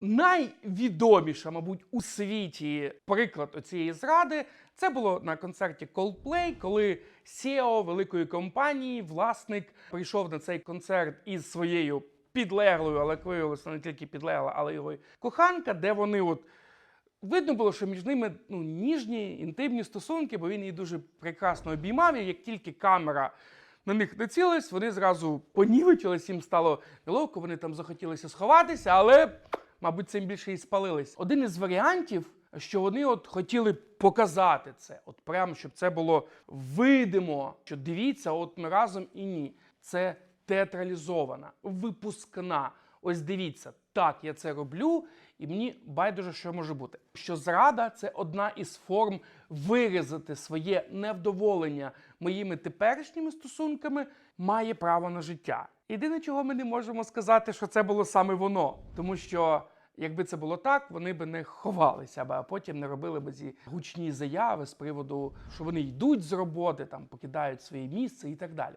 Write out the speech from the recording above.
найвідоміша, мабуть, у світі приклад оцієї зради. Це було на концерті Coldplay, коли CEO великої компанії, власник, прийшов на цей концерт із своєю підлеглою, але виявилося, не тільки підлегла, але його коханка, де вони от Видно було, що між ними ну, ніжні, інтимні стосунки, бо він її дуже прекрасно обіймав. І як тільки камера на них націлилась, вони зразу понівечились, їм стало неловко, вони там захотілося сховатися, але, мабуть, цим більше і спалились. Один із варіантів, що вони от хотіли показати це, от прямо, щоб це було видимо, що дивіться, от ми разом і ні. Це театралізована, випускна. Ось дивіться, так, я це роблю, і мені байдуже, що може бути. Що зрада це одна із форм виразити своє невдоволення моїми теперішніми стосунками, має право на життя. Єдине, чого ми не можемо сказати, що це було саме воно, тому що. Якби це було так, вони би не ховалися а потім не робили б ці гучні заяви з приводу, що вони йдуть з роботи, там покидають своє місце і так далі.